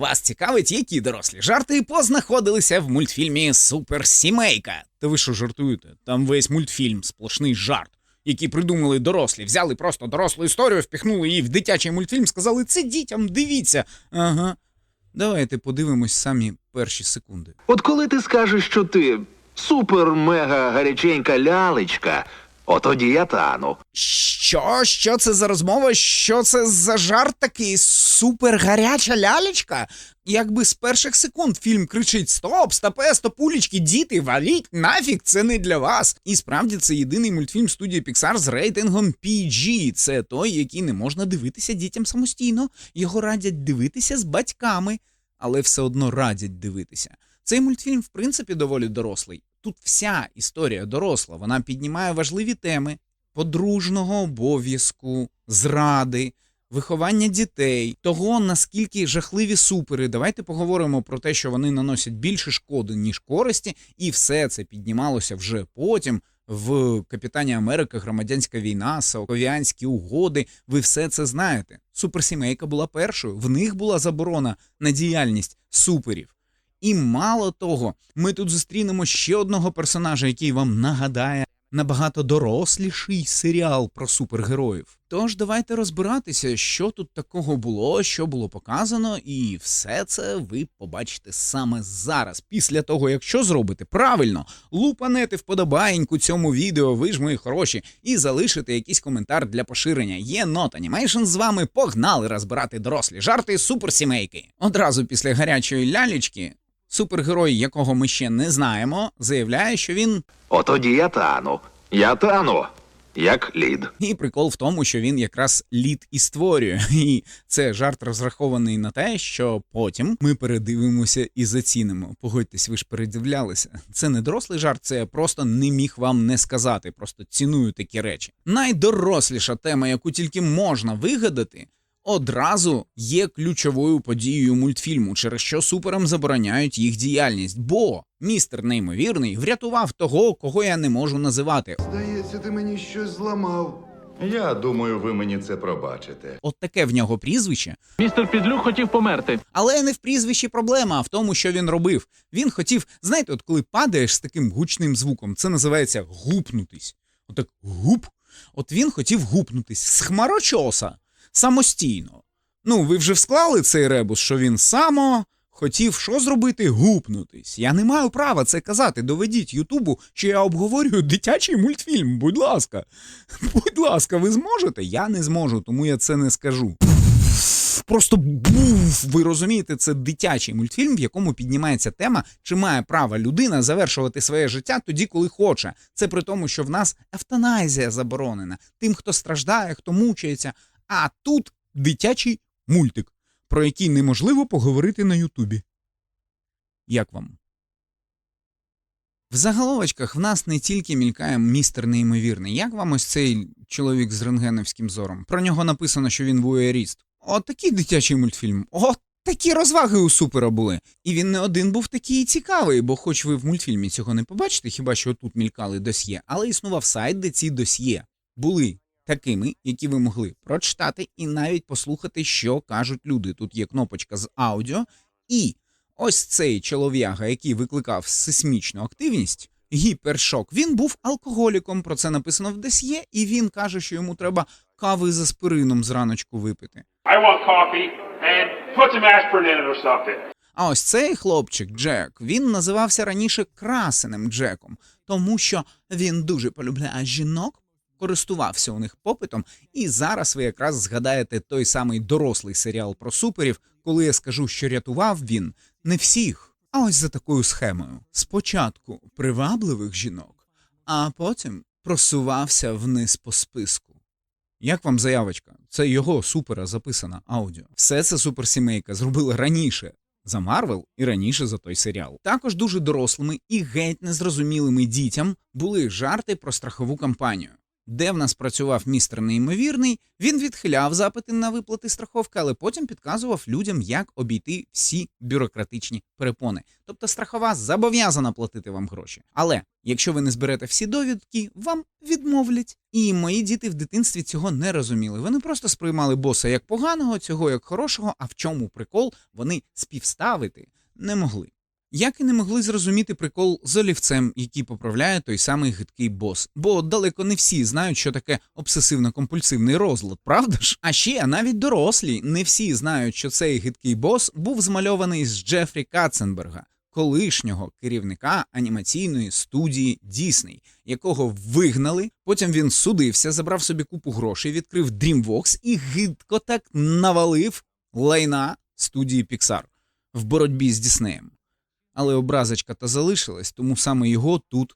Вас цікавить, які дорослі жарти познаходилися в мультфільмі Суперсімейка. Та ви що жартуєте? Там весь мультфільм сплошний жарт, який придумали дорослі. Взяли просто дорослу історію, впіхнули її в дитячий мультфільм, сказали, це дітям, дивіться. Ага. Давайте подивимось самі перші секунди. От коли ти скажеш, що ти супер-мега гаряченька лялечка, от тоді я тану. Що? Що це за розмова? Що це за жарт такий? Супергаряча лялечка? Якби з перших секунд фільм кричить Стоп, стопе, стопулечки, діти, валіть, нафіг, це не для вас. І справді це єдиний мультфільм студії Pixar з рейтингом PG. Це той, який не можна дивитися дітям самостійно. Його радять дивитися з батьками, але все одно радять дивитися. Цей мультфільм, в принципі, доволі дорослий. Тут вся історія доросла. Вона піднімає важливі теми подружного обов'язку, зради, виховання дітей, того наскільки жахливі супери. Давайте поговоримо про те, що вони наносять більше шкоди, ніж користі, і все це піднімалося вже потім. В Капітані Америка, громадянська війна, Саковіанські угоди. Ви все це знаєте. Суперсімейка була першою. В них була заборона на діяльність суперів. І мало того, ми тут зустрінемо ще одного персонажа, який вам нагадає набагато доросліший серіал про супергероїв. Тож давайте розбиратися, що тут такого було, що було показано, і все це ви побачите саме зараз, після того, якщо зробите правильно, лупанете вподобаєньку цьому відео, ви ж мої хороші, і залишите якийсь коментар для поширення. Є Not Animation з вами, погнали розбирати дорослі жарти суперсімейки. Одразу після гарячої лялечки. Супергерой, якого ми ще не знаємо, заявляє, що він От тоді я тану. Я тану, як лід. І прикол в тому, що він якраз лід і створює. І це жарт розрахований на те, що потім ми передивимося і зацінимо. Погодьтесь, ви ж передивлялися. Це не дорослий жарт, це я просто не міг вам не сказати. Просто ціную такі речі. Найдоросліша тема, яку тільки можна вигадати. Одразу є ключовою подією мультфільму, через що суперам забороняють їх діяльність, бо містер неймовірний врятував того, кого я не можу називати. Здається, ти мені щось зламав. Я думаю, ви мені це пробачите. От таке в нього прізвище, Містер Підлюк хотів померти. Але не в прізвищі проблема, а в тому, що він робив. Він хотів, знаєте, от коли падаєш з таким гучним звуком, це називається гупнутись. Отак гуп. От він хотів гупнутись з хмарочоса самостійно. Ну, ви вже склали цей ребус, що він само хотів що зробити? Гупнутись. Я не маю права це казати. Доведіть Ютубу, що я обговорюю дитячий мультфільм. Будь ласка. Будь ласка, ви зможете? Я не зможу, тому я це не скажу просто був. Ви розумієте, це дитячий мультфільм, в якому піднімається тема, чи має право людина завершувати своє життя тоді, коли хоче. Це при тому, що в нас евтаназія заборонена тим, хто страждає, хто мучається. А тут дитячий мультик, про який неможливо поговорити на Ютубі. Як вам? В заголовочках в нас не тільки мількає містер неймовірний. Як вам ось цей чоловік з рентгеновським зором? Про нього написано, що він вуєріст. От такий дитячий мультфільм. От такі розваги у супера були. І він не один був такий цікавий, бо, хоч ви в мультфільмі цього не побачите, хіба що тут мількали досьє, але існував сайт, де ці досьє були такими, які ви могли прочитати і навіть послухати, що кажуть люди. Тут є кнопочка з аудіо, і ось цей чолов'яга, який викликав сейсмічну активність. Гіпершок. Він був алкоголіком, про це написано в досьє, і він каже, що йому треба кави з аспирином зраночку випити. I want coffee and put some aspirin in it or something. А ось цей хлопчик Джек, він називався раніше красеним Джеком, тому що він дуже полюбляє жінок, користувався у них попитом, і зараз ви якраз згадаєте той самий дорослий серіал про суперів, коли я скажу, що рятував він не всіх. А ось за такою схемою: спочатку привабливих жінок, а потім просувався вниз по списку. Як вам заявочка? Це його супера записана аудіо. Все це суперсімейка зробила раніше за Марвел і раніше за той серіал. Також дуже дорослими і геть незрозумілими дітям були жарти про страхову кампанію. Де в нас працював містер неймовірний, він відхиляв запити на виплати страховки, але потім підказував людям, як обійти всі бюрократичні перепони. Тобто страхова зобов'язана платити вам гроші. Але якщо ви не зберете всі довідки, вам відмовлять. І мої діти в дитинстві цього не розуміли. Вони просто сприймали боса як поганого, цього як хорошого. А в чому прикол вони співставити не могли. Як і не могли зрозуміти прикол з олівцем, який поправляє той самий гидкий бос. Бо далеко не всі знають, що таке обсесивно-компульсивний розлад, правда ж? А ще навіть дорослі не всі знають, що цей гидкий бос був змальований з Джефрі Катценберга, колишнього керівника анімаційної студії Дісней, якого вигнали. Потім він судився, забрав собі купу грошей, відкрив DreamWorks і гидко так навалив лайна студії Pixar в боротьбі з Діснеєм але образочка та залишилась, тому саме його тут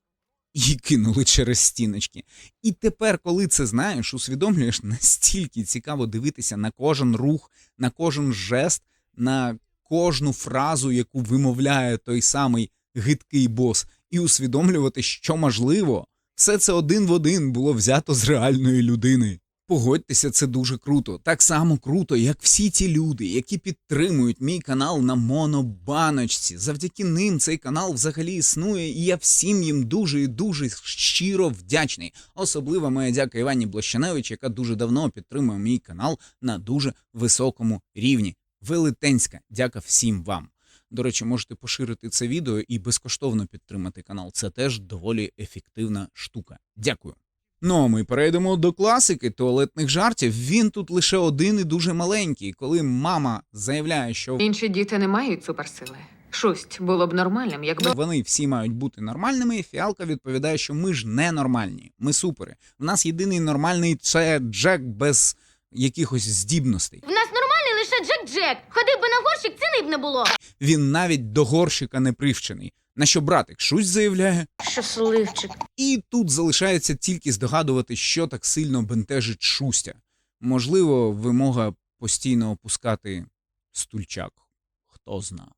і кинули через стіночки. І тепер, коли це знаєш, усвідомлюєш, настільки цікаво дивитися на кожен рух, на кожен жест, на кожну фразу, яку вимовляє той самий гидкий бос, і усвідомлювати, що можливо, все це один в один було взято з реальної людини. Погодьтеся, це дуже круто. Так само круто, як всі ті люди, які підтримують мій канал на монобаночці. Завдяки ним цей канал взагалі існує, і я всім їм дуже і дуже щиро вдячний. Особливо моя дяка Івані Блощаневич, яка дуже давно підтримує мій канал на дуже високому рівні. Велетенська дяка всім вам. До речі, можете поширити це відео і безкоштовно підтримати канал. Це теж доволі ефективна штука. Дякую. Ну, а ми перейдемо до класики туалетних жартів. Він тут лише один і дуже маленький. Коли мама заявляє, що Інші діти не мають суперсили. Шусть було б нормальним, якби вони всі мають бути нормальними. Фіалка відповідає, що ми ж не нормальні, ми супери. В нас єдиний нормальний це Джек без якихось здібностей. В нас нормальний лише Джек-Джек. Ходив би на горщик, ціни б не було. Він навіть до горщика не привчений. На що братик щось заявляє, Щасливчик. і тут залишається тільки здогадувати, що так сильно бентежить шустя. Можливо, вимога постійно опускати стульчак. Хто зна.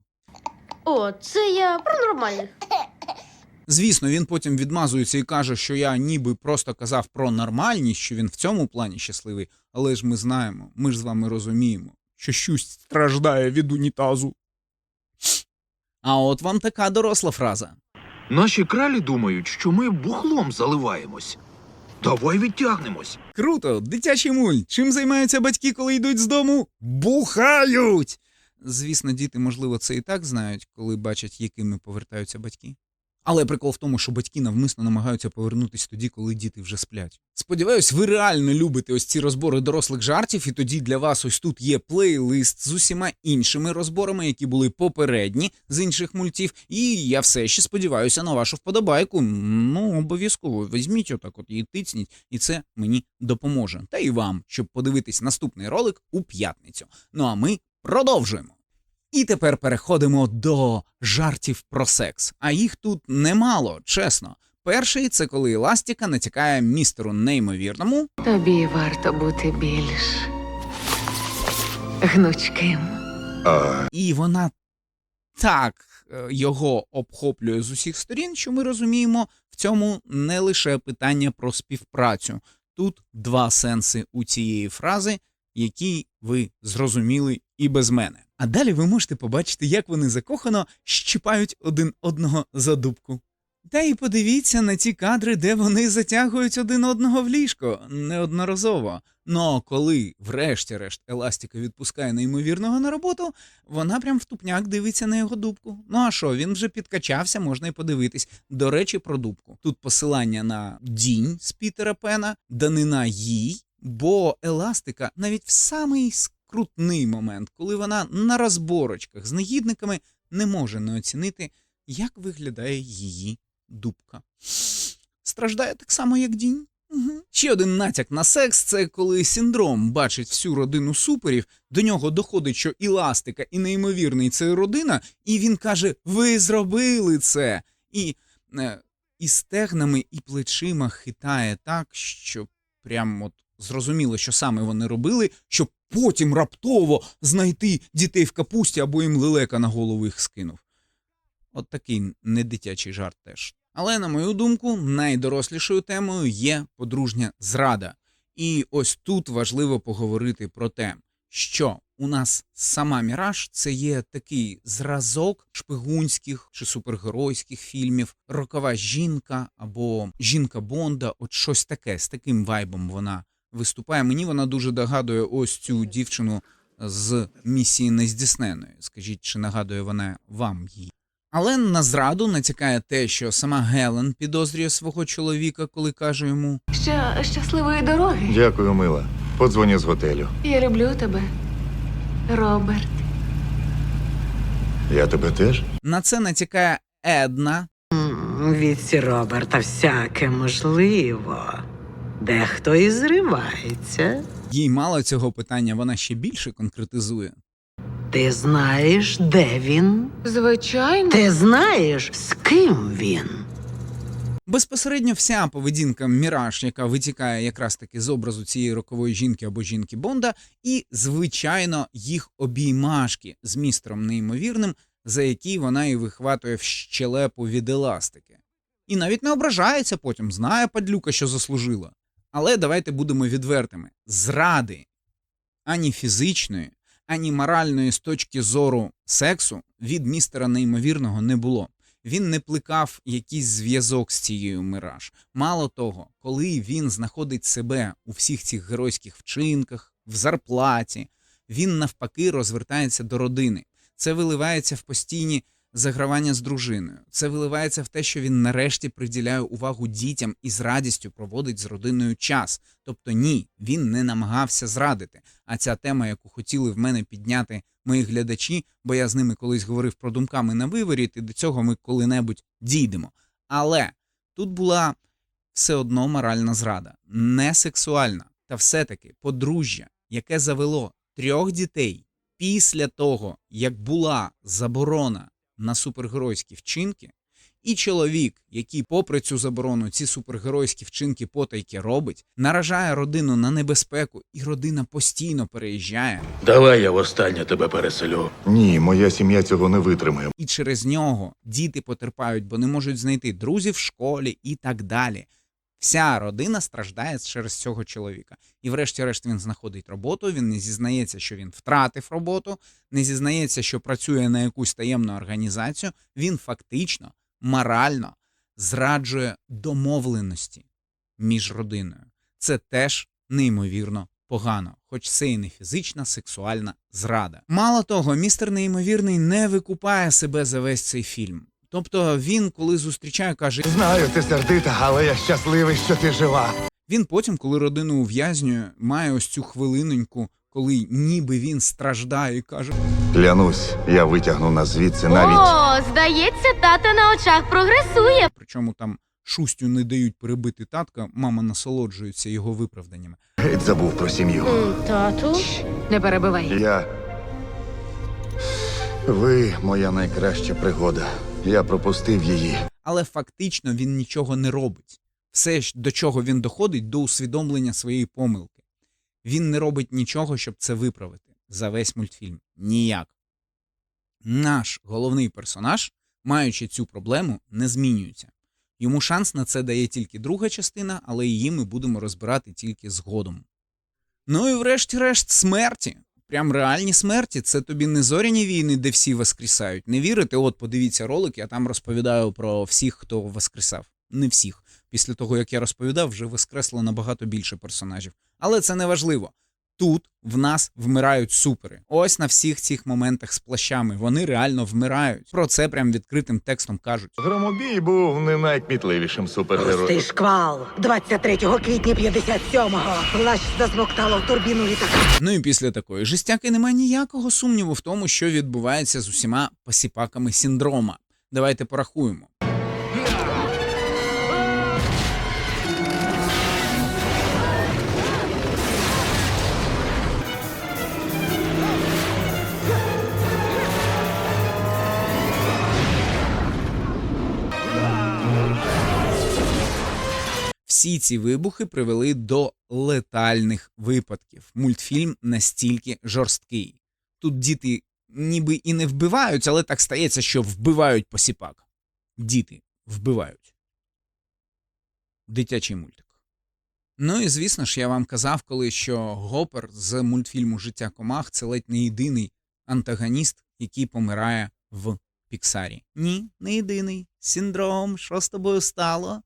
О, це я про нормальних. Звісно, він потім відмазується і каже, що я ніби просто казав про нормальність, що він в цьому плані щасливий, але ж ми знаємо, ми ж з вами розуміємо, що щось страждає від унітазу. А от вам така доросла фраза. Наші кралі думають, що ми бухлом заливаємось. Давай відтягнемось. Круто, дитячий мульт. Чим займаються батьки, коли йдуть з дому? Бухають! Звісно, діти, можливо, це і так знають, коли бачать, якими повертаються батьки. Але прикол в тому, що батьки навмисно намагаються повернутись тоді, коли діти вже сплять. Сподіваюсь, ви реально любите ось ці розбори дорослих жартів, і тоді для вас ось тут є плейлист з усіма іншими розборами, які були попередні з інших мультів. І я все ще сподіваюся на вашу вподобайку. Ну, обов'язково візьміть отак, от і тицніть, і це мені допоможе. Та і вам, щоб подивитись наступний ролик у п'ятницю. Ну а ми продовжуємо. І тепер переходимо до жартів про секс. А їх тут немало, чесно. Перший це коли Еластіка натякає містеру неймовірному, тобі варто бути більш гнучким. А і вона так е, його обхоплює з усіх сторін, що ми розуміємо, в цьому не лише питання про співпрацю. Тут два сенси у цієї фрази, які ви зрозуміли і без мене. А далі ви можете побачити, як вони закохано щипають один одного за дубку. Та й подивіться на ті кадри, де вони затягують один одного в ліжко неодноразово. Но коли, врешті-решт, Еластіка відпускає неймовірного на роботу, вона прям в тупняк дивиться на його дубку. Ну а що, він вже підкачався, можна й подивитись. До речі, про дубку. Тут посилання на дінь з Пітера Пена, данина їй, бо Еластика навіть в самий скрутний момент, коли вона на розборочках з негідниками не може не оцінити, як виглядає її дубка. Страждає так само, як дінь. Угу. Ще один натяк на секс це коли синдром бачить всю родину суперів, до нього доходить, що і ластика, і неймовірний це родина, і він каже: Ви зробили це. І, е, і стегнами, і плечима хитає так, що прям от зрозуміло, що саме вони робили, щоб потім раптово знайти дітей в капусті або їм лелека на голову їх скинув. От такий недитячий жарт теж. Але, на мою думку, найдорослішою темою є подружня зрада. І ось тут важливо поговорити про те, що у нас сама Міраж це є такий зразок шпигунських чи супергеройських фільмів, рокова жінка або жінка Бонда, от щось таке, з таким вайбом вона виступає. Мені вона дуже догадує ось цю дівчину з місії нездійсненої. Скажіть, чи нагадує вона вам її? Але на зраду натякає те, що сама Гелен підозрює свого чоловіка, коли каже йому: Ща, щасливої дороги. Дякую, мила. Подзвоню з готелю. Я люблю тебе, Роберт. Я тебе теж? на це натякає Една, Від Роберта всяке можливо. Дехто і зривається. їй мало цього питання, вона ще більше конкретизує. Ти знаєш, де він? Звичайно. Ти знаєш, з ким він? Безпосередньо вся поведінка Міраж, яка витікає якраз таки з образу цієї рокової жінки або жінки Бонда, і, звичайно, їх обіймашки з містером неймовірним, за які вона і вихватує в щелепу від еластики. І навіть не ображається потім, знає падлюка, що заслужила. Але давайте будемо відвертими: зради ані фізичної, ані моральної з точки зору сексу від містера неймовірного не було. Він не плекав якийсь зв'язок з цією мираж. Мало того, коли він знаходить себе у всіх цих геройських вчинках, в зарплаті, він навпаки розвертається до родини. Це виливається в постійні загравання з дружиною. Це виливається в те, що він нарешті приділяє увагу дітям і з радістю проводить з родиною час. Тобто, ні, він не намагався зрадити. А ця тема, яку хотіли в мене підняти мої глядачі, бо я з ними колись говорив про думками на виворіт, і до цього ми коли-небудь дійдемо. Але тут була все одно моральна зрада, не сексуальна, та все-таки подружжя, яке завело трьох дітей після того, як була заборона на супергеройські вчинки, і чоловік, який, попри цю заборону, ці супергеройські вчинки потайки робить, наражає родину на небезпеку, і родина постійно переїжджає, Давай я востаннє тебе переселю. Ні, моя сім'я цього не витримає. і через нього діти потерпають, бо не можуть знайти друзів в школі і так далі. Вся родина страждає через цього чоловіка. І врешті-решт він знаходить роботу. Він не зізнається, що він втратив роботу, не зізнається, що працює на якусь таємну організацію. Він фактично, морально зраджує домовленості між родиною. Це теж неймовірно погано, хоч це і не фізична, сексуальна зрада. Мало того, містер неймовірний не викупає себе за весь цей фільм. Тобто він, коли зустрічає, каже: Знаю, ти сердита, але я щасливий, що ти жива. Він потім, коли родину ув'язнює, має ось цю хвилиноньку, коли ніби він страждає і каже: Клянусь, я витягну нас звідси навіть. О, здається, тата на очах прогресує. причому там шустю не дають перебити татка, мама насолоджується його виправданнями. Геть забув про сім'ю. Тату? Не перебивай. Я. Ви моя найкраща пригода. Я пропустив її. Але фактично він нічого не робить. Все, до чого він доходить, до усвідомлення своєї помилки. Він не робить нічого, щоб це виправити за весь мультфільм. Ніяк. Наш головний персонаж, маючи цю проблему, не змінюється. Йому шанс на це дає тільки друга частина, але її ми будемо розбирати тільки згодом. Ну і врешті-решт смерті. Прям реальні смерті. Це тобі не зоряні війни, де всі воскресають. Не вірите? От подивіться ролик, я там розповідаю про всіх, хто воскресав. Не всіх. Після того, як я розповідав, вже воскресло набагато більше персонажів. Але це не важливо. Тут в нас вмирають супери. Ось на всіх цих моментах з плащами. Вони реально вмирають. Про це прям відкритим текстом кажуть. Громобій був не найкмітливішим Густий супергероєм. шквал. 23 квітня 57-го. Плащ засмоктало в турбіну літака. Ну і після такої жестяки немає ніякого сумніву в тому, що відбувається з усіма посіпаками синдрома. Давайте порахуємо. Всі ці вибухи привели до летальних випадків. Мультфільм настільки жорсткий. Тут діти ніби і не вбивають, але так стається, що вбивають посіпак. Діти вбивають. дитячий мультик. Ну і звісно ж, я вам казав коли, що Гопер з мультфільму Життя комах це ледь не єдиний антагоніст, який помирає в Піксарі. Ні, не єдиний. Синдром, що з тобою стало?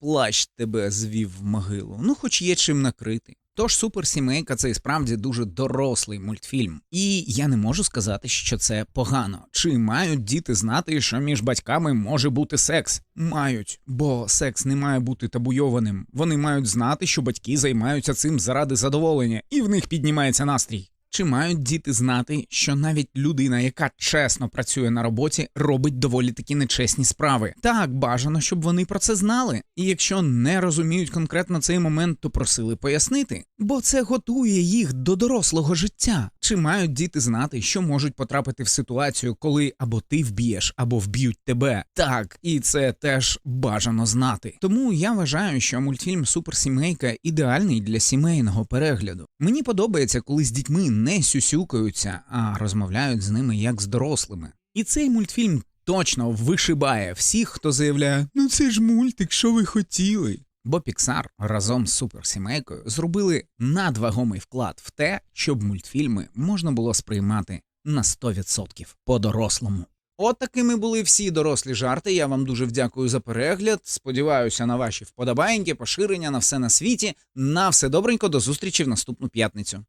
Плащ тебе звів в могилу. Ну, хоч є чим накрити. Тож суперсімейка це і справді дуже дорослий мультфільм. І я не можу сказати, що це погано. Чи мають діти знати, що між батьками може бути секс? Мають, бо секс не має бути табуйованим. Вони мають знати, що батьки займаються цим заради задоволення, і в них піднімається настрій. Чи мають діти знати, що навіть людина, яка чесно працює на роботі, робить доволі такі нечесні справи? Так, бажано, щоб вони про це знали. І якщо не розуміють конкретно цей момент, то просили пояснити, бо це готує їх до дорослого життя. Чи мають діти знати, що можуть потрапити в ситуацію, коли або ти вб'єш, або вб'ють тебе? Так, і це теж бажано знати. Тому я вважаю, що мультфільм Суперсімейка ідеальний для сімейного перегляду. Мені подобається, коли з дітьми не сюсюкаються, а розмовляють з ними як з дорослими. І цей мультфільм точно вишибає всіх, хто заявляє: ну це ж мультик, що ви хотіли. Бо Pixar разом з суперсімейкою зробили надвагомий вклад в те, щоб мультфільми можна було сприймати на 100% по-дорослому. От такими були всі дорослі жарти. Я вам дуже вдякую за перегляд. Сподіваюся на ваші вподобаєнки, поширення на все на світі. На все добренько, до зустрічі в наступну п'ятницю.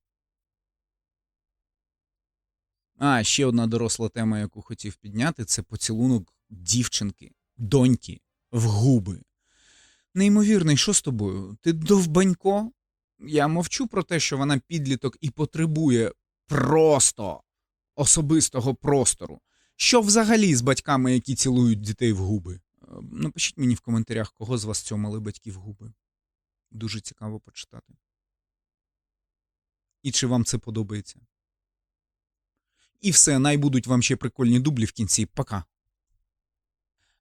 А, ще одна доросла тема, яку хотів підняти, це поцілунок дівчинки, доньки в губи. Неймовірний, що з тобою? Ти довбанько? Я мовчу про те, що вона підліток і потребує просто особистого простору. Що взагалі з батьками, які цілують дітей в губи? Е, Напишіть мені в коментарях, кого з вас цьомали батьки в губи. Дуже цікаво почитати. І чи вам це подобається? І все, най будуть вам ще прикольні дублі в кінці. Пока.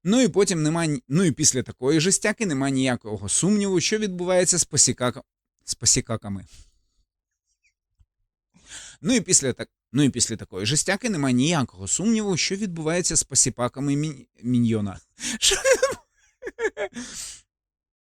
Ну і потім нема. Ну і після такої жестяки нема ніякого сумніву, що відбувається з посікака... з посікаками. Ну і після так. Ну і після такої жестяки нема ніякого сумніву, що відбувається з посіпаками мі... міньйона.